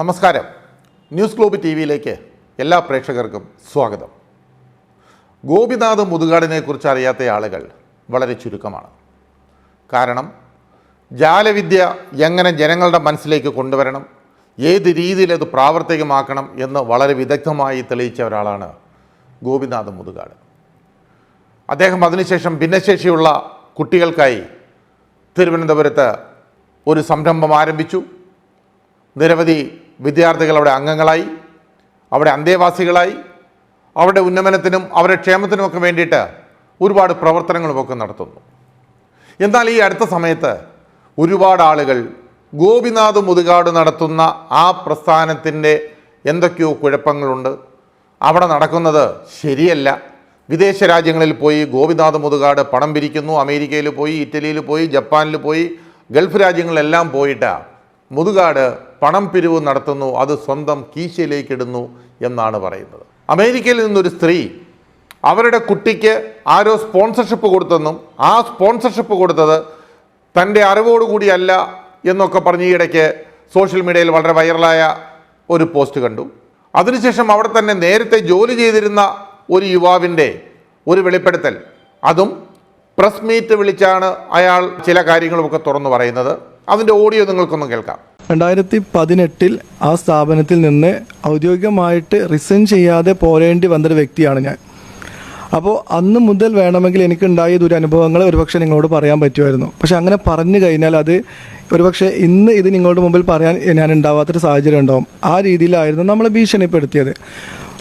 നമസ്കാരം. News globe T വിയിലേക്ക് എല്ലാ പ്രേക്ഷകർക്കും സ്വാഗതം. ഗോപിനാഥ് മുതുകാടിനെ കുറിച്ച് അറിയാത്ത ആളുകൾ വളരെ ചുരുക്കമാണ്. കാരണം ജാലവിദ്യ എങ്ങനെ ജനങ്ങളുടെ മനസ്സിലേക്ക് കൊണ്ടുവരണം ഏത് രീതിയിൽ അത് പ്രാവർത്തികമാക്കണം എന്ന് വളരെ വിദഗ്ധമായി തെളിയിച്ച ഒരാളാണ് ഗോപിനാഥ് മുതുകാട്. അദ്ദേഹം അതിനുശേഷം ഭിന്നശേഷിയുള്ള കുട്ടികൾക്കായി തിരുവനന്തപുരത്ത് ഒരു സംരംഭം ആരംഭിച്ചു. നിരവധി വിദ്യാർത്ഥികൾ അവിടെ അംഗങ്ങളായി അവിടെ അന്തേവാസികളായി അവരുടെ ഉന്നമനത്തിനും അവരുടെ ക്ഷേമത്തിനുമൊക്കെ വേണ്ടിയിട്ട് ഒരുപാട് പ്രവർത്തനങ്ങളുമൊക്കെ നടത്തുന്നു. എന്നാൽ ഈ അടുത്ത സമയത്ത് ഒരുപാട് ആളുകൾ ഗോപിനാഥ് മുതുകാട് നടത്തുന്ന ആ പ്രസ്ഥാനത്തിന്റെ എന്തൊക്കെയോ കുഴപ്പങ്ങളുണ്ട്. അവിടെ നടക്കുന്നത് ശരിയല്ല. വിദേശ രാജ്യങ്ങളിൽ പോയി ഗോപിനാഥ് മുതുകാട് പണം പിരിക്കുന്നു. അമേരിക്കയിൽ പോയി ഇറ്റലിയിൽ പോയി ജപ്പാനിൽ പോയി ഗൾഫ് രാജ്യങ്ങളിലെല്ലാം പോയിട്ട് മുതുകാട് പണം പിരിവ് നടത്തുന്നു അത് സ്വന്തം കീശയിലേക്ക് ഇടുന്നു എന്നാണ് പറയുന്നത്. അമേരിക്കയിൽ നിന്നൊരു സ്ത്രീ അവരുടെ കുട്ടിക്ക് ആരോ സ്പോൺസർഷിപ്പ് കൊടുത്തെന്നും ആ സ്പോൺസർഷിപ്പ് കൊടുത്തത് തന്റെ അറിവോടുകൂടിയല്ല എന്നൊക്കെ പറഞ്ഞ് ഈയിടയ്ക്ക് സോഷ്യൽ മീഡിയയിൽ വളരെ വൈറലായ ഒരു പോസ്റ്റ് കണ്ടു. അതിനുശേഷം അവിടെ തന്നെ നേരത്തെ ജോലി ചെയ്തിരുന്ന ഒരു യുവാവിന്റെ ഒരു വെളിപ്പെടുത്തൽ. അതും പ്രസ് മീറ്റ് വിളിച്ചാണ് അയാൾ ചില കാര്യങ്ങളുമൊക്കെ തുറന്നു പറയുന്നത്. അതിന്റെ ഓഡിയോ നിങ്ങൾക്കൊന്നും കേൾക്കാം. രണ്ടായിരത്തി പതിനെട്ടിൽ ആ സ്ഥാപനത്തിൽ നിന്ന് ഔദ്യോഗികമായിട്ട് റിസൈൻ ചെയ്യാതെ പോരേണ്ടി വന്നൊരു വ്യക്തിയാണ് ഞാൻ. അപ്പോൾ അന്ന് മുതൽ വേണമെങ്കിൽ എനിക്കുണ്ടായ ദുരനുഭവങ്ങൾ ഒരുപക്ഷെ നിങ്ങളോട് പറയാൻ പറ്റുമായിരുന്നു. പക്ഷെ അങ്ങനെ പറഞ്ഞു കഴിഞ്ഞാൽ അത് ഒരുപക്ഷെ ഇന്ന് ഇത് നിങ്ങളുടെ മുമ്പിൽ പറയാൻ ഞാൻ ഉണ്ടാവാത്തൊരു സാഹചര്യം ഉണ്ടാവും. ആ രീതിയിലായിരുന്നു നമ്മളെ ഭീഷണിപ്പെടുത്തിയത്.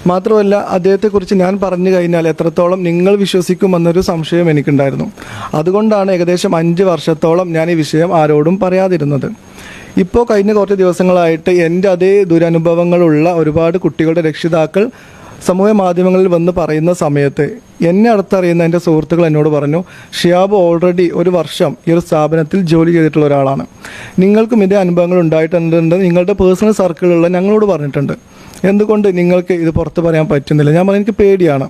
മാത്രമല്ല അദ്ദേഹത്തെക്കുറിച്ച് ഞാൻ പറഞ്ഞു കഴിഞ്ഞാൽ എത്രത്തോളം നിങ്ങൾ വിശ്വസിക്കുമെന്നൊരു സംശയം എനിക്കുണ്ടായിരുന്നു. അതുകൊണ്ടാണ് ഏകദേശം അഞ്ച് വർഷത്തോളം ഞാൻ ഈ വിഷയം ആരോടും പറയാതിരുന്നത്. ഇപ്പോൾ കഴിഞ്ഞ കുറച്ച് ദിവസങ്ങളായിട്ട് എന്റെ അതേ ദുരനുഭവങ്ങളുള്ള ഒരുപാട് കുട്ടികളുടെ രക്ഷിതാക്കൾ സമൂഹ മാധ്യമങ്ങളിൽ വന്ന് പറയുന്ന സമയത്ത് എന്നെ അടുത്തറിയുന്ന എന്റെ സുഹൃത്തുക്കൾ എന്നോട് പറഞ്ഞു ഷിയാബ് ഓൾറെഡി ഒരു വർഷം ഈ ഒരു സ്ഥാപനത്തിൽ ജോലി ചെയ്തിട്ടുള്ള ഒരാളാണ്. നിങ്ങൾക്കും ഇതേ അനുഭവങ്ങൾ ഉണ്ടായിട്ടുണ്ടെന്ന് നിങ്ങളുടെ പേഴ്സണൽ സർക്കിളുള്ള ഞങ്ങളോട് പറഞ്ഞിട്ടുണ്ട്. എന്തുകൊണ്ട് നിങ്ങൾക്ക് ഇത് പുറത്ത് പറയാൻ പറ്റുന്നില്ല? ഞാൻ പറഞ്ഞു എനിക്ക് പേടിയാണ്.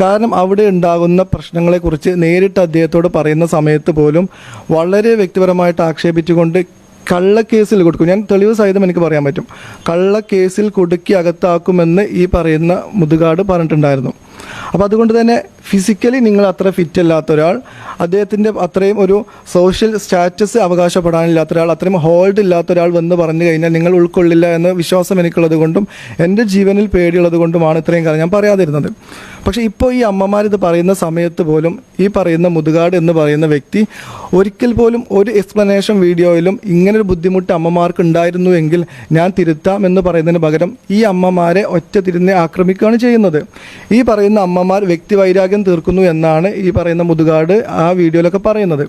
കാരണം അവിടെ ഉണ്ടാകുന്ന പ്രശ്നങ്ങളെക്കുറിച്ച് നേരിട്ട് അദ്ദേഹത്തോട് പറയുന്ന സമയത്ത് പോലും വളരെ വ്യക്തിപരമായിട്ട് ആക്ഷേപിച്ചുകൊണ്ട് കള്ളക്കേസിൽ കൊടുക്കും. ഞാൻ തെളിവ് സഹിതം എനിക്ക് പറയാൻ പറ്റും. കള്ളക്കേസിൽ കുടുക്കി അകത്താക്കുമെന്ന് ഈ പറയുന്ന മുതുകാട് പറഞ്ഞിട്ടുണ്ടായിരുന്നു. അപ്പോൾ അതുകൊണ്ട് തന്നെ ഫിസിക്കലി നിങ്ങൾ അത്ര ഫിറ്റ് അല്ലാത്ത ഒരാൾ അദ്ദേഹത്തിന്റെ അത്രയും ഒരു സോഷ്യൽ സ്റ്റാറ്റസ് അവകാശപ്പെടാനില്ലാത്ത ഒരാൾ അത്രയും ഹോൾഡ് ഇല്ലാത്ത ഒരാൾ വന്ന് പറഞ്ഞു കഴിഞ്ഞാൽ നിങ്ങൾ ഉൾക്കൊള്ളില്ല എന്ന വിശ്വാസം എനിക്കുള്ളത് കൊണ്ടും എന്റെ ജീവനിൽ പേടിയുള്ളത് കൊണ്ടുമാണ് ഇത്രയും കാലം ഞാൻ പറയാതിരുന്നത്. പക്ഷേ ഇപ്പോൾ ഈ അമ്മമാർ ഇത് പറയുന്ന സമയത്ത് പോലും ഈ പറയുന്ന മുതുകാട് എന്ന് പറയുന്ന വ്യക്തി ഒരിക്കൽ പോലും ഒരു എക്സ്പ്ലനേഷൻ വീഡിയോയിലും ഇങ്ങനൊരു ബുദ്ധിമുട്ട് അമ്മമാർക്ക് ഉണ്ടായിരുന്നുവെങ്കിൽ ഞാൻ തിരുത്താം എന്ന് പറയുന്നതിന് പകരം ഈ അമ്മമാരെ ഒറ്റ തിരിഞ്ഞ് ആക്രമിക്കുകയാണ് ചെയ്യുന്നത്. ഈ പറയുന്ന അമ്മമാർ വ്യക്തി വൈരാഗ്യം തീർക്കുന്നു എന്നാണ് ഈ പറയുന്ന മുതുകാട് ആ വീഡിയോയിലൊക്കെ പറയുന്നത്.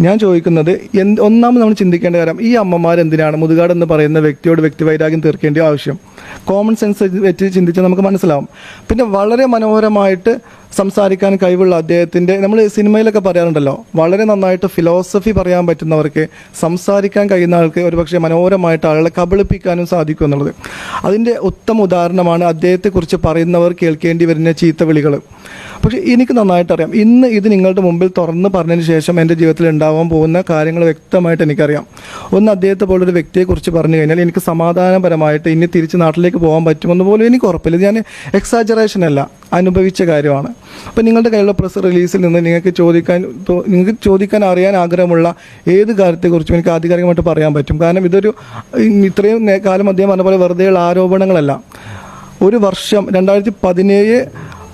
ഞാൻ ചോദിക്കുന്നത് എന്ത് ഒന്നാമത് നമ്മൾ ചിന്തിക്കേണ്ട കാര്യം ഈ അമ്മമാർ എന്തിനാണ് മുതുകാട് എന്ന് പറയുന്ന വ്യക്തിയോട് വ്യക്തി വൈരാഗ്യം തീർക്കേണ്ട ആവശ്യം? കോമൺ സെൻസ് വെച്ച് ചിന്തിച്ചാൽ നമുക്ക് മനസ്സിലാവും. പിന്നെ വളരെ മനോഹരമായിട്ട് സംസാരിക്കാൻ കഴിവുള്ള അദ്ദേഹത്തിന്റെ നമ്മൾ സിനിമയിലൊക്കെ പറയാറുണ്ടല്ലോ വളരെ നന്നായിട്ട് ഫിലോസഫി പറയാൻ പറ്റുന്നവർക്ക് സംസാരിക്കാൻ കഴിയുന്ന ആൾക്ക് ഒരുപക്ഷെ മനോഹരമായിട്ട് ആളുകളെ കബളിപ്പിക്കാനും സാധിക്കും എന്നുള്ളത്. അതിന്റെ ഉത്തമ ഉദാഹരണമാണ് അദ്ദേഹത്തെക്കുറിച്ച് പറയുന്നവർ കേൾക്കേണ്ടി വരുന്ന ചീത്ത വിളികൾ പക്ഷേ എനിക്ക് നന്നായിട്ടറിയാം ഇന്ന് ഇത് നിങ്ങളുടെ മുമ്പിൽ തുറന്ന് പറഞ്ഞതിന് ശേഷം എന്റെ ജീവിതത്തിൽ ഉണ്ടാവാൻ പോകുന്ന കാര്യങ്ങൾ വ്യക്തമായിട്ട് എനിക്കറിയാം. ഒന്ന് അദ്ദേഹത്തെ പോലൊരു വ്യക്തിയെക്കുറിച്ച് പറഞ്ഞു കഴിഞ്ഞാൽ എനിക്ക് സമാധാനപരമായിട്ട് ഇനി തിരിച്ച് നാട്ടിലേക്ക് പോകാൻ പറ്റുമെന്ന് പോലും എനിക്ക് ഉറപ്പില്ല. ഞാൻ എക്സാജറേഷൻ അല്ല അനുഭവിച്ച കാര്യമാണ്. അപ്പോൾ നിങ്ങളുടെ കയ്യിലുള്ള പ്രസ് റിലീസിൽ നിന്ന് നിങ്ങൾക്ക് ചോദിക്കാൻ നിങ്ങൾക്ക് ചോദിക്കാൻ അറിയാൻ ആഗ്രഹമുള്ള ഏത് കാര്യത്തെക്കുറിച്ചും എനിക്ക് ആധികാരികമായിട്ട് പറയാൻ പറ്റും. കാരണം ഇതൊരു ഇത്രയും കാലം അദ്ദേഹം പറഞ്ഞ പോലെ വെറുതെയുള്ള ആരോപണങ്ങളല്ല. ഒരു വർഷം രണ്ടായിരത്തി പതിനേഴ്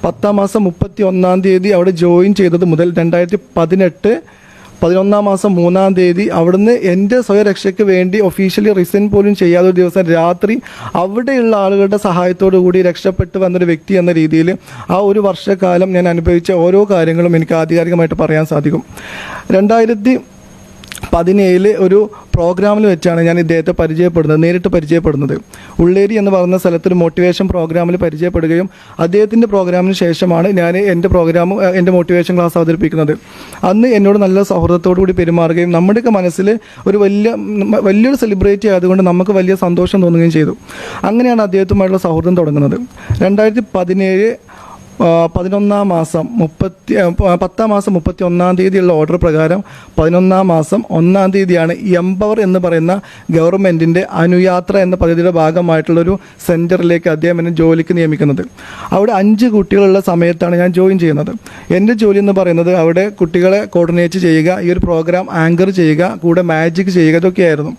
പത്താം മാസം മുപ്പത്തി ഒന്നാം തീയതി അവിടെ ജോയിൻ ചെയ്തത് മുതൽ രണ്ടായിരത്തി പതിനെട്ട് പതിനൊന്നാം മാസം മൂന്നാം തീയതി അവിടുന്ന് എന്റെ സ്വയരക്ഷയ്ക്ക് വേണ്ടി ഒഫീഷ്യലി റിസൈൻ പോലും ചെയ്യാതെ ഒരു ദിവസം രാത്രി അവിടെയുള്ള ആളുകളുടെ സഹായത്തോടു കൂടി രക്ഷപ്പെട്ട് വന്നൊരു വ്യക്തി എന്ന രീതിയിൽ ആ ഒരു വർഷക്കാലം ഞാൻ അനുഭവിച്ച ഓരോ കാര്യങ്ങളും എനിക്ക് ആധികാരികമായിട്ട് പറയാൻ സാധിക്കും. രണ്ടായിരത്തി പതിനേഴിൽ ഒരു പ്രോഗ്രാമിൽ വെച്ചാണ് ഞാൻ ഇദ്ദേഹത്തെ പരിചയപ്പെടുന്നത് നേരിട്ട് പരിചയപ്പെടുന്നത്. ഉള്ളേരി എന്ന് പറയുന്ന സ്ഥലത്ത് ഒരു മോട്ടിവേഷൻ പ്രോഗ്രാമിൽ പരിചയപ്പെടുകയും അദ്ദേഹത്തിന്റെ പ്രോഗ്രാമിന് ശേഷമാണ് ഞാൻ എന്റെ പ്രോഗ്രാം എന്റെ മോട്ടിവേഷൻ ക്ലാസ് അവതരിപ്പിക്കുന്നത്. അന്ന് എന്നോട് നല്ല സൗഹൃദത്തോടു കൂടി പെരുമാറുകയും നമ്മുടെയൊക്കെ മനസ്സിൽ ഒരു വലിയ വലിയൊരു സെലിബ്രിറ്റി ആയതുകൊണ്ട് നമുക്ക് വലിയ സന്തോഷം തോന്നുകയും ചെയ്തു. അങ്ങനെയാണ് അദ്ദേഹത്തുമായിട്ടുള്ള സൗഹൃദം തുടങ്ങുന്നത്. രണ്ടായിരത്തി പതിനേഴ് പതിനൊന്നാം മാസം മുപ്പത്തി പത്താം മാസം മുപ്പത്തി ഒന്നാം തീയതിയുള്ള ഓർഡർ പ്രകാരം പതിനൊന്നാം മാസം ഒന്നാം തീയതിയാണ് എംപവർ എന്ന് പറയുന്ന ഗവൺമെന്റിന്റെ അനുയാത്ര എന്ന പദ്ധതിയുടെ ഭാഗമായിട്ടുള്ളൊരു സെന്ററിലേക്ക് അദ്ദേഹം എന്നെ ജോലിക്ക് നിയമിക്കുന്നത്. അവിടെ അഞ്ച് കുട്ടികളുള്ള സമയത്താണ് ഞാൻ ജോയിൻ ചെയ്യുന്നത്. എന്റെ ജോലി എന്ന് പറയുന്നത് അവിടെ കുട്ടികളെ കോർഡിനേറ്റ് ചെയ്യുക ഈ ഒരു പ്രോഗ്രാം ആങ്കർ ചെയ്യുക കൂടെ മാജിക് ചെയ്യുക ഇതൊക്കെയായിരുന്നു.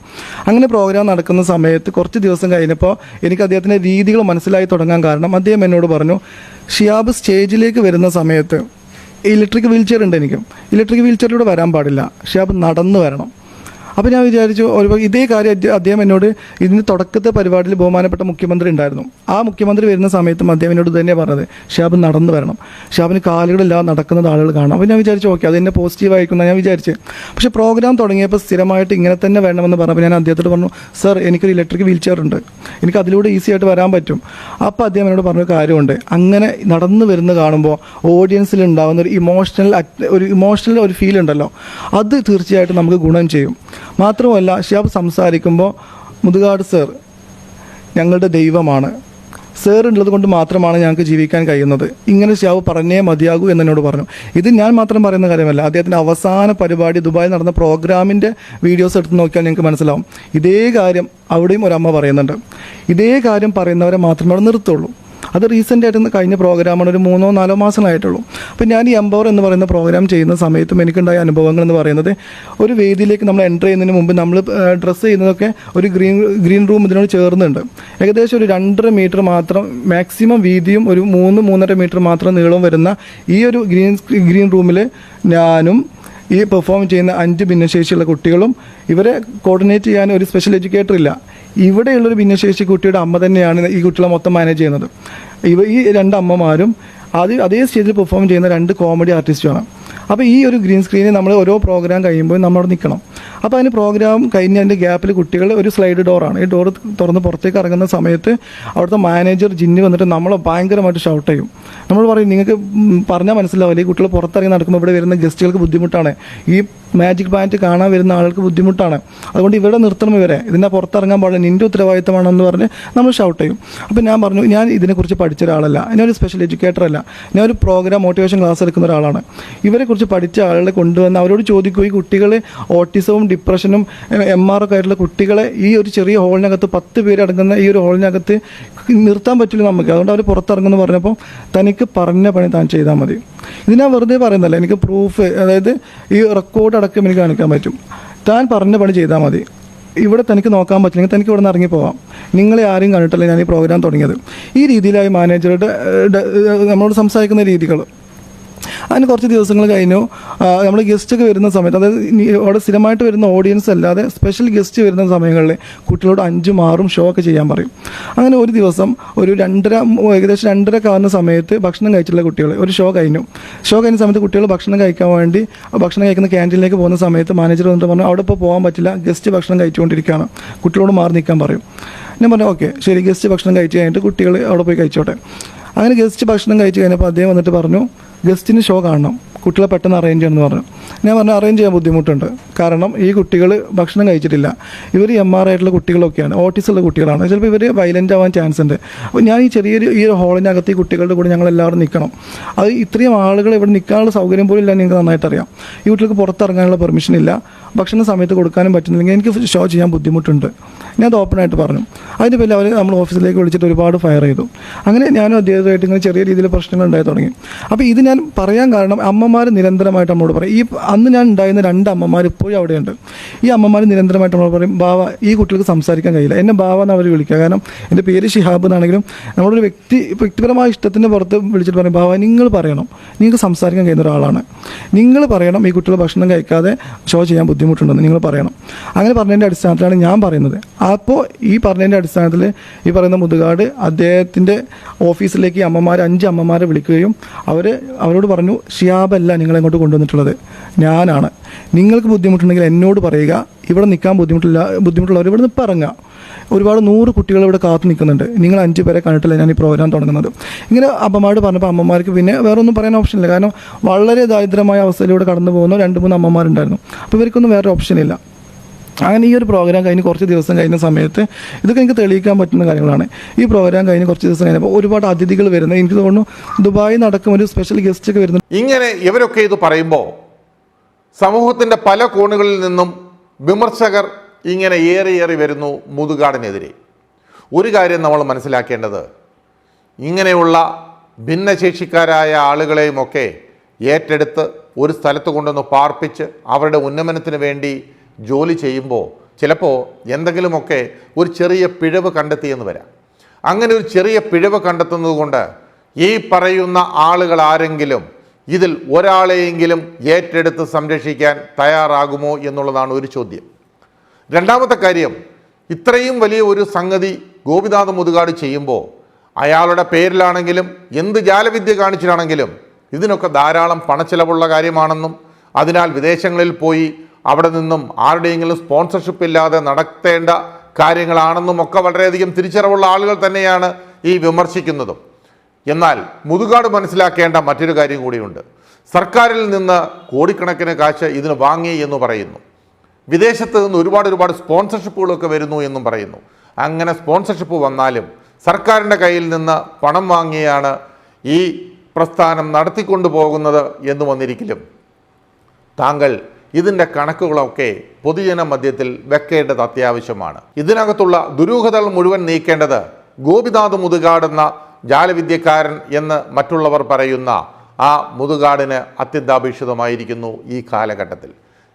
അങ്ങനെ പ്രോഗ്രാം നടക്കുന്ന സമയത്ത് കുറച്ച് ദിവസം കഴിഞ്ഞപ്പോൾ എനിക്ക് അദ്ദേഹത്തിന്റെ രീതികൾ മനസ്സിലായി തുടങ്ങാൻ കാരണം അദ്ദേഹം എന്നോട് പറഞ്ഞു ഷിയാബ് സ്റ്റേജിലേക്ക് വരുന്ന സമയത്ത് ഇലക്ട്രിക് വീൽ ചെയർ ഉണ്ട് എനിക്ക് ഇലക്ട്രിക് വീൽ ചെയറിലൂടെ വരാൻ പാടില്ല. ഷിയാബ് നടന്നു വരണം. അപ്പോൾ ഞാൻ വിചാരിച്ചു ഒരു ഇതേ കാര്യം അദ്ദേ- അദ്ദേഹം എന്നോട് ഇതിന് തുടക്കത്തെ പരിപാടിയിൽ ബഹുമാനപ്പെട്ട മുഖ്യമന്ത്രി ഉണ്ടായിരുന്നു. ആ മുഖ്യമന്ത്രി വരുന്ന സമയത്തും അദ്ദേഹം എന്നോട് തന്നെ പറഞ്ഞത് ഷാബ് നടന്നു വരണം. ഷാബിന് കാലുകളില്ലാതെ നടക്കുന്നത് ആളുകൾ കാണാം അപ്പോൾ ഞാൻ വിചാരിച്ചു ഓക്കെ അത് എന്നെ പോസിറ്റീവ് ആയിരിക്കും ഞാൻ വിചാരിച്ചു. പക്ഷേ പ്രോഗ്രാം തുടങ്ങിയപ്പോൾ സ്ഥിരമായിട്ട് ഇങ്ങനെ തന്നെ വേണമെന്ന് പറഞ്ഞപ്പോൾ ഞാൻ അദ്ദേഹത്തോട് പറഞ്ഞു സർ എനിക്കൊരു ഇലക്ട്രിക് വീൽ ചെയർ ഉണ്ട്. എനിക്ക് അതിലൂടെ ഈസി ആയിട്ട് വരാൻ പറ്റും. അപ്പോൾ അദ്ദേഹം എന്നോട് പറഞ്ഞ കാര്യമുണ്ട്. അങ്ങനെ നടന്നു വരുന്ന കാണുമ്പോൾ ഓഡിയൻസിൽ ഉണ്ടാകുന്ന ഒരു ഇമോഷണൽ ഒരു ഇമോഷണൽ ഒരു ഫീൽ ഉണ്ടല്ലോ. അത് തീർച്ചയായിട്ടും നമുക്ക് ഗുണം ചെയ്യും. മാത്രമല്ല ഷിയാബ് സംസാരിക്കുമ്പോൾ മുതുകാട് സർ ഞങ്ങളുടെ ദൈവമാണ്. സർ ഉള്ളത് കൊണ്ട് മാത്രമാണ് ഞങ്ങൾക്ക് ജീവിക്കാൻ കഴിയുന്നത്. ഇങ്ങനെ ഷിയാബ് പറഞ്ഞേ മതിയാകൂ എന്ന് എന്നോട് പറഞ്ഞു. ഇത് ഞാൻ മാത്രം പറയുന്ന കാര്യമല്ല. അദ്ദേഹത്തിന്റെ അവസാന പരിപാടി ദുബായിൽ നടന്ന പ്രോഗ്രാമിന്റെ വീഡിയോസ് എടുത്ത് നോക്കിയാൽ ഞങ്ങൾക്ക് മനസ്സിലാവും. ഇതേ കാര്യം അവിടെയും ഒരമ്മ പറയുന്നുണ്ട്. ഇതേ കാര്യം പറയുന്നവരെ മാത്രമേ നിർത്തുള്ളൂ. അത് റീസെന്റ് ആയിട്ട് കഴിഞ്ഞ പ്രോഗ്രാമാണ് ഒരു മൂന്നോ നാലോ മാസങ്ങളായിട്ടുള്ളൂ. അപ്പോൾ ഞാൻ ഈ എംപവർ എന്ന് പറയുന്ന പ്രോഗ്രാം ചെയ്യുന്ന സമയത്തും എനിക്കുണ്ടായ അനുഭവങ്ങൾ എന്ന് പറയുന്നത് ഒരു വേദിയിലേക്ക് നമ്മൾ എന്റർ ചെയ്യുന്നതിന് മുമ്പ് നമ്മൾ ഡ്രസ്സ് ചെയ്യുന്നതൊക്കെ ഒരു ഗ്രീൻ ഗ്രീൻ റൂം ഇതിനോട് ചേർന്നുണ്ട്. ഏകദേശം ഒരു രണ്ടര മീറ്റർ മാത്രം മാക്സിമം വീതിയും ഒരു മൂന്ന് മൂന്നര മീറ്റർ മാത്രം നീളവും വരുന്ന ഈ ഒരു ഗ്രീൻ ഗ്രീൻ റൂമിൽ ഞാനും ഈ പെർഫോം ചെയ്യുന്ന അഞ്ച് ഭിന്നശേഷിയുള്ള കുട്ടികളും ഇവരെ കോർഡിനേറ്റ് ചെയ്യാൻ ഒരു സ്പെഷ്യൽ എഡ്യൂക്കേറ്റർ ഇല്ല. ഇവിടെയുള്ളൊരു ഭിന്നശേഷി കുട്ടിയുടെ അമ്മ തന്നെയാണ് ഈ കുട്ടികളെ മൊത്തം മാനേജ് ചെയ്യുന്നത്. ഇവ ഈ രണ്ട് അമ്മമാരും അത് അതേ സ്റ്റേജിൽ പെർഫോം ചെയ്യുന്ന രണ്ട് കോമഡി ആർട്ടിസ്റ്റുമാണ് അപ്പോൾ ഈ ഒരു ഗ്രീൻ സ്ക്രീനിൽ നമ്മൾ ഓരോ പ്രോഗ്രാം കഴിയുമ്പോൾ നമ്മൾ നിൽക്കണം അപ്പോൾ അതിന് പ്രോഗ്രാം കഴിഞ്ഞ് അതിന്റെ ഗ്യാപ്പിൽ കുട്ടികൾ ഒരു സ്ലൈഡ് ഡോറാണ് ഈ ഡോർ തുറന്ന് പുറത്തേക്ക് ഇറങ്ങുന്ന സമയത്ത് അവിടുത്തെ മാനേജർ ജിന്നി വന്നിട്ട് നമ്മളെ ഭയങ്കരമായിട്ട് ഷൗട്ട് ചെയ്യും. നമ്മൾ പറയും നിങ്ങൾക്ക് പറഞ്ഞാൽ മനസ്സിലാവില്ല. ഈ കുട്ടികൾ പുറത്തിറങ്ങി നടക്കുമ്പോൾ ഇവിടെ വരുന്ന ഗസ്റ്റുകൾക്ക് ബുദ്ധിമുട്ടാണ്. ഈ മാജിക് ബാൻഡ് കാണാൻ വരുന്ന ആൾക്ക് ബുദ്ധിമുട്ടാണ്. അതുകൊണ്ട് ഇവിടെ നിർത്തണം ഇവരെ. ഇതിനെ പുറത്തിറങ്ങാൻ പാടില്ല. നിന്റെ ഉത്തരവാദിത്തമാണെന്ന് പറഞ്ഞ് നമ്മൾ ഷൗട്ട് ചെയ്യും. അപ്പോൾ ഞാൻ പറഞ്ഞു ഞാൻ ഇതിനെക്കുറിച്ച് പഠിച്ച ഒരാളല്ല. ഞാനൊരു സ്പെഷ്യൽ എഡ്യൂക്കേറ്റർ അല്ല. ഞാൻ ഒരു പ്രോഗ്രാം മോട്ടിവേഷൻ ക്ലാസ് എടുക്കുന്ന ഒരാളാണ്. ഇവരെക്കുറിച്ച് പഠിച്ച ആളുകളെ കൊണ്ടുവന്ന് അവരോട് ചോദിക്കും ഈ കുട്ടികൾ ഓട്ടിസവും ഡിപ്രഷനും എം ആർ ഒക്കെ ആയിട്ടുള്ള കുട്ടികളെ ഈ ഒരു ചെറിയ ഹോളിനകത്ത് പത്ത് പേര് അടങ്ങുന്ന ഈ ഒരു ഹോളിനകത്ത് നിർത്താൻ പറ്റില്ല നമുക്ക്. അതുകൊണ്ട് അവർ പുറത്തിറങ്ങുമെന്ന് പറഞ്ഞപ്പോൾ തനിക്ക് പറഞ്ഞ പണി താൻ ചെയ്താൽ മതി. ഇത് ഞാൻ വെറുതെ പറയുന്നല്ല എനിക്ക് പ്രൂഫ് അതായത് ഈ റെക്കോർഡ് അടക്കം എനിക്ക് കാണിക്കാൻ പറ്റും. താൻ പറഞ്ഞ പണി ചെയ്താൽ മതി. ഇവിടെ തനിക്ക് നോക്കാൻ പറ്റില്ലെങ്കിൽ തനിക്ക് ഇവിടെ നിന്ന് ഇറങ്ങി പോവാം. നിങ്ങളെ ആരെയും കണ്ടിട്ടല്ല ഞാൻ ഈ പ്രോഗ്രാം തുടങ്ങിയത്. ഈ രീതിയിലായി മാനേജറുടെ നമ്മളോട് സംസാരിക്കുന്ന രീതികൾ അതിന് കുറച്ച് ദിവസങ്ങൾ കഴിഞ്ഞു. നമ്മൾ ഗസ്റ്റ് ഒക്കെ വരുന്ന സമയത്ത് അതായത് അവിടെ സ്ഥിരമായിട്ട് വരുന്ന ഓഡിയൻസ് അല്ലാതെ സ്പെഷ്യൽ ഗസ്റ്റ് വരുന്ന സമയങ്ങളിൽ കുട്ടികളോട് അഞ്ചും ആറും ഷോ ഒക്കെ ചെയ്യാൻ പറയും. അങ്ങനെ ഒരു ദിവസം ഒരു രണ്ടര ഏകദേശം രണ്ടര കാണുന്ന സമയത്ത് ഭക്ഷണം കഴിച്ചിട്ടുള്ള കുട്ടികൾ ഒരു ഷോ കഴിഞ്ഞു. ഷോ കഴിഞ്ഞ സമയത്ത് കുട്ടികൾ ഭക്ഷണം കഴിക്കാൻ വേണ്ടി ഭക്ഷണം കഴിക്കുന്ന ക്യാന്റീനിലേക്ക് പോകുന്ന സമയത്ത് മാനേജർ വന്നിട്ട് പറഞ്ഞു അവിടെ ഇപ്പോൾ പോകാൻ പറ്റില്ല ഗസ്റ്റ് ഭക്ഷണം കഴിച്ചുകൊണ്ടിരിക്കുകയാണ്. കുട്ടികളോട് മാറി നിൽക്കാൻ പറയും. ഞാൻ പറഞ്ഞു ഓക്കെ ശരി ഗസ്റ്റ് ഭക്ഷണം കഴിച്ച് കഴിഞ്ഞിട്ട് കുട്ടികൾ അവിടെ പോയി കഴിച്ചോട്ടെ. അങ്ങനെ ഗസ്റ്റ് ഭക്ഷണം കഴിച്ച് കഴിഞ്ഞപ്പോൾ അദ്ദേഹം വന്നിട്ട് പറഞ്ഞു ഗസ്റ്റിന് ഷോ കാണണം. കുട്ടികളെ പെട്ടെന്ന് അറേഞ്ച് ചെയ്യണമെന്ന് പറഞ്ഞു. ഞാൻ പറഞ്ഞു അറേഞ്ച് ചെയ്യാൻ ബുദ്ധിമുട്ടുണ്ട്. കാരണം ഈ കുട്ടികൾ ഭക്ഷണം കഴിച്ചിട്ടില്ല. ഇവർ എം ആർ ആയിട്ടുള്ള കുട്ടികളൊക്കെയാണ്. ഓട്ടീസ് ഉള്ള കുട്ടികളാണ്. ചിലപ്പോൾ ഇവർ വയലന്റ് ആവാൻ ചാൻസ് ഉണ്ട്. അപ്പോൾ ഞാൻ ഈ ചെറിയൊരു ഈ ഒരു ഹോളിനകത്ത് ഈ കുട്ടികളുടെ കൂടെ ഞങ്ങൾ എല്ലാവരും നിൽക്കണം. അത് ഇത്രയും ആളുകൾ ഇവിടെ നിൽക്കാനുള്ള സൗകര്യം പോലും ഇല്ല നിങ്ങൾക്ക് നന്നായിട്ട് അറിയാം ഈ കുട്ടികൾക്ക് പുറത്തിറങ്ങാനുള്ള പെർമിഷൻ ഇല്ല. ഭക്ഷണ സമയത്ത് കൊടുക്കാനും പറ്റുന്നില്ലെങ്കിൽ എനിക്ക് ഷോ ചെയ്യാൻ ബുദ്ധിമുട്ടുണ്ട്. ഞാൻ അത് ഓപ്പണായിട്ട് പറഞ്ഞു. അതിന് പിന്നെ അവർ നമ്മൾ ഓഫീസിലേക്ക് വിളിച്ചിട്ട് ഒരുപാട് ഫയർ ചെയ്തു. അങ്ങനെ ഞാനും അദ്ദേഹമായിട്ട് ഇങ്ങനെ ചെറിയ രീതിയിൽ പ്രശ്നങ്ങൾ ഉണ്ടായി തുടങ്ങി. അപ്പോൾ ഇത് ഞാൻ പറയാൻ കാരണം അമ്മമാർ നിരന്തരമായിട്ട് നമ്മളോട് പറയും. ഈ അന്ന് ഞാൻ ഉണ്ടായിരുന്ന രണ്ട് അമ്മമാർ ഇപ്പോഴും അവിടെയുണ്ട്. ഈ അമ്മമാർ നിരന്തരമായിട്ട് നമ്മൾ പറയും ബാവ ഈ കുട്ടികൾക്ക് സംസാരിക്കാൻ കഴിയില്ല. എന്നെ ബാവ എന്ന് അവർ വിളിക്കുക. കാരണം എന്റെ പേര് ഷിഹാബ് എന്നാണെങ്കിലും നമ്മളൊരു വ്യക്തി വ്യക്തിപരമായ ഇഷ്ടത്തിന്റെ പുറത്ത് വിളിച്ചിട്ട് പറയും ബാവ നിങ്ങൾ പറയണം. നിങ്ങൾക്ക് സംസാരിക്കാൻ കഴിയുന്ന ഒരാളാണ്. നിങ്ങൾ പറയണം ഈ കുട്ടികൾ ഭക്ഷണം കഴിക്കാതെ ഷോ ചെയ്യാൻ ബുദ്ധിമുട്ടുണ്ടെന്ന് നിങ്ങൾ പറയണം. അങ്ങനെ പറഞ്ഞതിന്റെ അടിസ്ഥാനത്തിലാണ് ഞാൻ പറയുന്നത്. അപ്പോൾ ഈ പറഞ്ഞതിന്റെ അടിസ്ഥാനത്തിൽ ഈ പറയുന്ന മുതുകാട് അദ്ദേഹത്തിന്റെ ഓഫീസിലേക്ക് അമ്മമാർ അഞ്ച് അമ്മമാരെ വിളിക്കുകയും അവർ അവരോട് പറഞ്ഞു ഷിയാബല്ല നിങ്ങളെ ഇങ്ങോട്ട് കൊണ്ടുവന്നിട്ടുള്ളത്. ഞാനാണ്. നിങ്ങൾക്ക് ബുദ്ധിമുട്ടുണ്ടെങ്കിൽ എന്നോട് പറയുക. ഇവിടെ നിൽക്കാൻ ബുദ്ധിമുട്ടില്ല ബുദ്ധിമുട്ടുള്ളവർ ഇവിടെ നിന്ന് ഇറങ്ങുക ഒരുപാട് നൂറ് കുട്ടികൾ ഇവിടെ കാത്തു നിൽക്കുന്നുണ്ട്. നിങ്ങൾ അഞ്ച് പേരെ കണ്ടിട്ടില്ല ഞാൻ ഈ പ്രോഗ്രാം തുടങ്ങുന്നത്. ഇങ്ങനെ അമ്മമാരോട് പറഞ്ഞപ്പോൾ അമ്മമാർക്ക് പിന്നെ വേറെ ഒന്നും പറയാൻ ഓപ്ഷനില്ല കാരണം വളരെ ദാരിദ്ര്യമായ അവസ്ഥയിലൂടെ കടന്നു പോകുന്ന രണ്ട് മൂന്ന് അമ്മമാരുണ്ടായിരുന്നു. അപ്പോൾ ഇവർക്കൊന്നും വേറെ ഓപ്ഷനില്ല അങ്ങനെ ഈ ഒരു പ്രോഗ്രാം കഴിഞ്ഞ് കുറച്ച് ദിവസം കഴിഞ്ഞ സമയത്ത് ഇതൊക്കെ എനിക്ക് തെളിയിക്കാൻ പറ്റുന്ന കാര്യങ്ങളാണ്. ഈ പ്രോഗ്രാം കഴിഞ്ഞ് കുറച്ച് ദിവസം കഴിഞ്ഞപ്പോൾ ഒരുപാട് അതിഥികൾ വരുന്നത്. എനിക്ക് തോന്നുന്നു ദുബായി നടക്കും ഒരു സ്പെഷ്യൽ ഗസ്റ്റ് ഒക്കെ വരുന്നത് ഇങ്ങനെ ഇവരൊക്കെ ഇത് പറയുമ്പോൾ സമൂഹത്തിന്റെ പല കോണുകളിൽ നിന്നും വിമർശകർ ഇങ്ങനെ ഏറി ഏറി വരുന്നു മുതുകാടിനെതിരെ. ഒരു കാര്യം നമ്മൾ മനസ്സിലാക്കേണ്ടത് ഇങ്ങനെയുള്ള ഭിന്നശേഷിക്കാരായ ആളുകളെയുമൊക്കെ ഏറ്റെടുത്ത് ഒരു സ്ഥലത്ത് കൊണ്ടുവന്ന് പാർപ്പിച്ച് അവരുടെ ഉന്നമനത്തിന് വേണ്ടി ജോലി ചെയ്യുമ്പോൾ ചിലപ്പോൾ എന്തെങ്കിലുമൊക്കെ ഒരു ചെറിയ പിഴവ് കണ്ടെത്തിയെന്ന് വരാം. അങ്ങനെ ഒരു ചെറിയ പിഴവ് കണ്ടെത്തുന്നത് കൊണ്ട് ഈ പറയുന്ന ആളുകൾ ആരെങ്കിലും ഇതിൽ ഒരാളെയെങ്കിലും ഏറ്റെടുത്ത് സംരക്ഷിക്കാൻ തയ്യാറാകുമോ എന്നുള്ളതാണ് ഒരു ചോദ്യം. രണ്ടാമത്തെ കാര്യം ഇത്രയും വലിയ ഒരു സംഗതി ഗോപിനാഥ് മുതുകാട് ചെയ്യുമ്പോൾ അയാളുടെ പേരിലാണെങ്കിലും എന്ത് ജാലവിദ്യ കാണിച്ചിട്ടാണെങ്കിലും ഇതിനൊക്കെ ധാരാളം പണച്ചിലവുള്ള കാര്യമാണെന്നും അതിനാൽ വിദേശങ്ങളിൽ പോയി അവിടെ നിന്നും ആരുടെയെങ്കിലും സ്പോൺസർഷിപ്പ് ഇല്ലാതെ നടത്തേണ്ട കാര്യങ്ങളാണെന്നും ഒക്കെ വളരെയധികം തിരിച്ചറിവുള്ള ആളുകൾ തന്നെയാണ് ഈ വിമർശിക്കുന്നതും. എന്നാൽ മുതുകാട് മനസ്സിലാക്കേണ്ട മറ്റൊരു കാര്യം കൂടിയുണ്ട്. സർക്കാരിൽ നിന്ന് കോടിക്കണക്കിന് കാശ് ഇതിന് വാങ്ങി എന്ന് പറയുന്നു. വിദേശത്ത് നിന്ന് ഒരുപാട് ഒരുപാട് സ്പോൺസർഷിപ്പുകളൊക്കെ വരുന്നു എന്നും പറയുന്നു. അങ്ങനെ സ്പോൺസർഷിപ്പ് വന്നാലും സർക്കാരിന്റെ കയ്യിൽ നിന്ന് പണം വാങ്ങിയാണ് ഈ പ്രസ്ഥാനം നടത്തിക്കൊണ്ടു പോകുന്നത് എന്ന് വന്നിരിക്കലും. താങ്കൾ ഇതിന്റെ കണക്കുകളൊക്കെ പൊതുജന മധ്യത്തിൽ വെക്കേണ്ടത് അത്യാവശ്യമാണ്. ഇതിനകത്തുള്ള ദുരൂഹതകൾ മുഴുവൻ നീക്കേണ്ടത് ഗോപിനാഥ് മുതുകാടെന്ന ജാലവിദ്യക്കാരൻ എന്ന് മറ്റുള്ളവർ പറയുന്ന ആ മുതുകാടിന് അത്യന്താപേക്ഷിതമായിരിക്കുന്നു ഈ കാലഘട്ടത്തിൽ.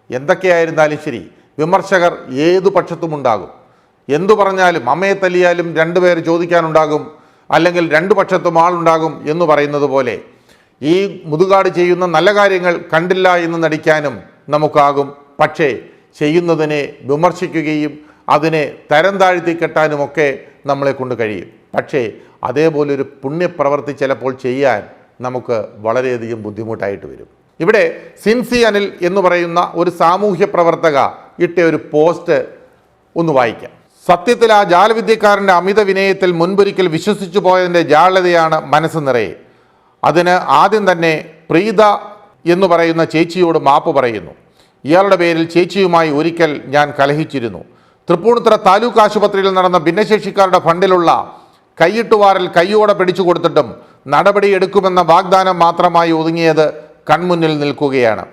എന്തൊക്കെയായിരുന്നാലും ശരി വിമർശകർ ഏതു പക്ഷത്തുമുണ്ടാകും? എന്തു പറഞ്ഞാലും അമ്മയെ തല്ലിയാലും രണ്ടുപേർ ചോദിക്കാനുണ്ടാകും അല്ലെങ്കിൽ രണ്ടു പക്ഷത്തും ആളുണ്ടാകും എന്ന് പറയുന്നത് പോലെ ഈ മുതുകാട് ചെയ്യുന്ന നല്ല കാര്യങ്ങൾ കണ്ടില്ല എന്ന് നടിക്കാനും നമുക്കാകും. പക്ഷേ ചെയ്യുന്നതിനെ വിമർശിക്കുകയും അതിനെ തരം താഴ്ത്തി കെട്ടാനുമൊക്കെ നമ്മളെ കൊണ്ട് കഴിയും. പക്ഷേ അതേപോലെ ഒരു പുണ്യപ്രവൃത്തി ചിലപ്പോൾ ചെയ്യാൻ നമുക്ക് വളരെയധികം ബുദ്ധിമുട്ടായിട്ട് വരും. ഇവിടെ സിൻസി അനിൽ എന്ന് പറയുന്ന ഒരു സാമൂഹ്യ പ്രവർത്തക ഇട്ട ഒരു പോസ്റ്റ് ഒന്ന് വായിക്കാം. സത്യത്തിൽ ആ ജാലവിദ്യക്കാരന്റെ അമിത വിനയത്തിൽ മുൻപൊരിക്കൽ വിശ്വസിച്ചു പോയതിന്റെ ജാള്യതയാണ് മനസ്സ് നിറയെ. അതിന് ആദ്യം തന്നെ പ്രീത എന്ന് പറയുന്ന ചേച്ചിയോട് മാപ്പ് പറയുന്നു. ഇയാളുടെ പേരിൽ ചേച്ചിയുമായി ഒരിക്കൽ ഞാൻ കലഹിച്ചിരുന്നു. തൃപ്പൂണിത്തുറ താലൂക്ക് ആശുപത്രിയിൽ നടന്ന ഭിന്നശേഷിക്കാരുടെ ഫണ്ടിലുള്ള കൈയിട്ടുവാറിൽ കൈയോടെ പിടിച്ചു കൊടുത്തിട്ടും നടപടിയെടുക്കുമെന്ന വാഗ്ദാനം മാത്രമായി ഒതുങ്ങിയത് കൺമുന്നിൽ നിൽക്കുകയാണ്.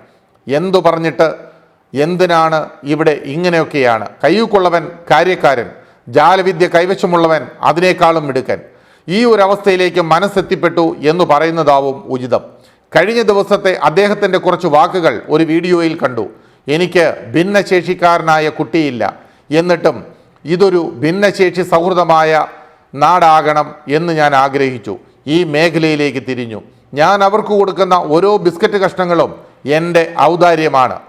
എന്തു പറഞ്ഞിട്ട്? എന്തിനാണ് ഇവിടെ ഇങ്ങനെയൊക്കെയാണ്? കയ്യൂക്കുള്ളവൻ കാര്യക്കാരൻ ജാലവിദ്യ കൈവശമുള്ളവൻ അതിനേക്കാളും മിടുക്കൻ. ഈ ഒരു അവസ്ഥയിലേക്ക് മനസ്സെത്തിപ്പെട്ടു എന്ന് പറയുന്നതാവും ഉചിതം. കഴിഞ്ഞ ദിവസത്തെ അദ്ദേഹത്തിന്റെ കുറച്ച് വാക്കുകൾ ഒരു വീഡിയോയിൽ കണ്ടു. എനിക്ക് ഭിന്നശേഷിക്കാരനായ കുട്ടിയില്ല. എന്നിട്ടും ഇതൊരു ഭിന്നശേഷി സൗഹൃദമായ നാടാകണം എന്ന് ഞാൻ ആഗ്രഹിച്ചു. ഈ മേഖലയിലേക്ക് തിരിഞ്ഞു. ഞാൻ അവർക്ക് കൊടുക്കുന്ന ഓരോ ബിസ്ക്കറ്റ് കഷ്ണങ്ങളും എന്റെ ഔദാര്യമാണ്.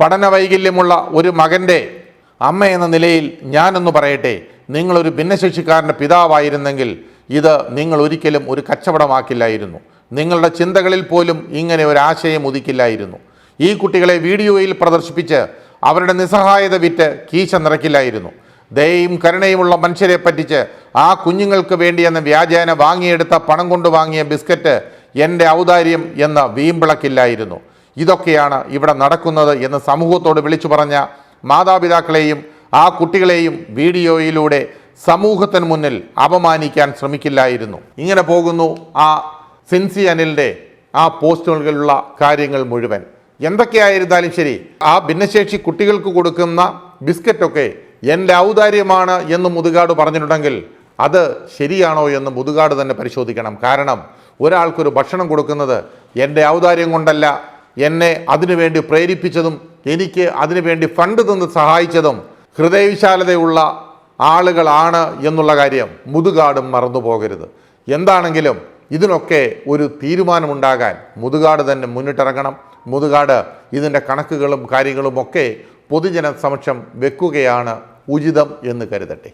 പഠന വൈകല്യമുള്ള ഒരു മകന്റെ അമ്മ എന്ന നിലയിൽ ഞാനൊന്ന് പറയട്ടെ നിങ്ങളൊരു ഭിന്നശേഷിക്കാരന്റെ പിതാവായിരുന്നെങ്കിൽ ഇത് നിങ്ങൾ ഒരിക്കലും ഒരു കച്ചവടമാക്കില്ലായിരുന്നു. നിങ്ങളുടെ ചിന്തകളിൽ പോലും ഇങ്ങനെ ഒരു ആശയം ഉദിക്കില്ലായിരുന്നു. ഈ കുട്ടികളെ വീഡിയോയിൽ പ്രദർശിപ്പിച്ച് അവരുടെ നിസ്സഹായത വിറ്റ് കീശ നിറയ്ക്കില്ലായിരുന്നു. ദയയും കരുണയുമുള്ള മനുഷ്യരെ പറ്റിച്ച് ആ കുഞ്ഞുങ്ങൾക്ക് വേണ്ടി എന്ന വ്യാജേന വാങ്ങിയെടുത്ത പണം കൊണ്ട് വാങ്ങിയ ബിസ്ക്കറ്റ് എന്റെ ഔദാര്യം എന്ന വീമ്പിളക്കില്ലായിരുന്നു. ഇതൊക്കെയാണ് ഇവിടെ നടക്കുന്നത് എന്ന് സമൂഹത്തോട് വിളിച്ചു പറഞ്ഞ മാതാപിതാക്കളെയും ആ കുട്ടികളെയും വീഡിയോയിലൂടെ സമൂഹത്തിന് മുന്നിൽ അപമാനിക്കാൻ ശ്രമിക്കില്ലായിരുന്നു. ഇങ്ങനെ പോകുന്നു ആ സിൻസി അനിലിന്റെ ആ പോസ്റ്റുകളിലുള്ള കാര്യങ്ങൾ മുഴുവൻ. എന്തൊക്കെയായിരുന്നാലും ശരി ആ ഭിന്നശേഷി കുട്ടികൾക്ക് കൊടുക്കുന്ന ബിസ്ക്കറ്റൊക്കെ എന്റെ ഔദാര്യമാണ് എന്ന് മുതുകാട് പറഞ്ഞിട്ടുണ്ടെങ്കിൽ അത് ശരിയാണോ എന്ന് മുതുകാട് തന്നെ പരിശോധിക്കണം. കാരണം ഒരാൾക്കൊരു ഭക്ഷണം കൊടുക്കുന്നത് എന്റെ ഔദാര്യം കൊണ്ടല്ല എന്നെ അതിനുവേണ്ടി പ്രേരിപ്പിച്ചതും എനിക്ക് അതിനുവേണ്ടി ഫണ്ട് തന്ന് സഹായിച്ചതും ഹൃദയവിശാലതയുള്ള ആളുകളാണ് എന്നുള്ള കാര്യം മുതുകാടും മറന്നു പോകരുത് എന്താണെങ്കിലും ഇതിനൊക്കെ ഒരു തീരുമാനമുണ്ടാകാൻ മുതുകാട് തന്നെ മുന്നിട്ടിറങ്ങണം. മുതുകാട് ഇതിന്റെ കണക്കുകളും കാര്യങ്ങളുമൊക്കെ പൊതുജന സമക്ഷം വെക്കുകയാണ് ഉചിതം എന്ന് കരുതട്ടെ.